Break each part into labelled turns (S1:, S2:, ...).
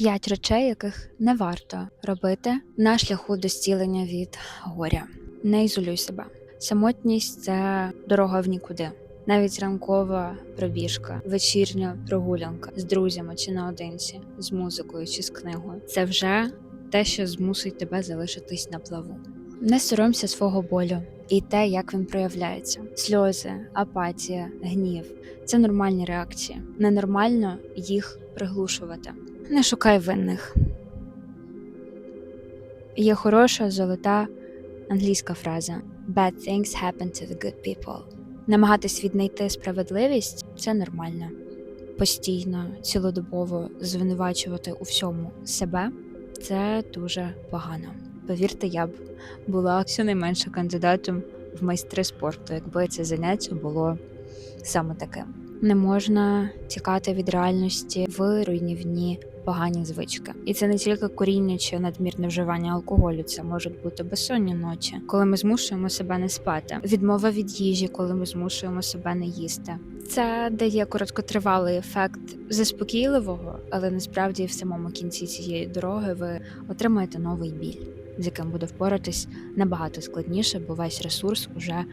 S1: П'ять речей, яких не варто робити на шляху до зцілення від горя. Не ізолюй себе. Самотність це дорога в нікуди. Навіть ранкова пробіжка, вечірня прогулянка з друзями чи наодинці, з музикою чи з книгою це вже те, що змусить тебе залишитись на плаву. Не соромся свого болю і те, як він проявляється: сльози, апатія, гнів це нормальні реакції. Ненормально їх приглушувати. Не шукай винних. Є хороша золота англійська фраза Bad things happen to the good people. Намагатись віднайти справедливість це нормально. Постійно, цілодобово звинувачувати у всьому себе це дуже погано. Повірте, я б була щонайменше кандидатом в майстри спорту, якби це заняття було саме таким. Не можна тікати від реальності в руйнівні погані звички. І це не тільки куріння чи надмірне вживання алкоголю, це можуть бути безсонні ночі, коли ми змушуємо себе не спати, відмова від їжі, коли ми змушуємо себе не їсти. Це дає короткотривалий ефект заспокійливого, але насправді в самому кінці цієї дороги ви отримаєте новий біль, з яким буде впоратись набагато складніше, бо весь ресурс уже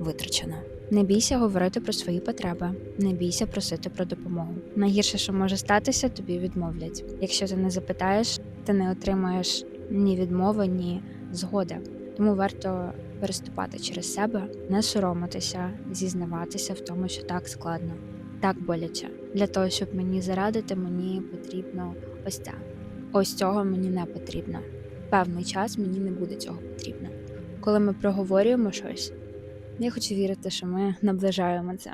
S1: витрачено. Не бійся говорити про свої потреби, не бійся просити про допомогу. Найгірше, що може статися, тобі відмовлять. Якщо ти не запитаєш, ти не отримаєш ні відмови, ні згоди. Тому варто переступати через себе, не соромитися, зізнаватися в тому, що так складно, так боляче. Для того, щоб мені зарадити, мені потрібно ось це. Ось цього мені не потрібно. Певний час мені не буде цього потрібно. Коли ми проговорюємо щось, я хочу вірити, що ми наближаємо це.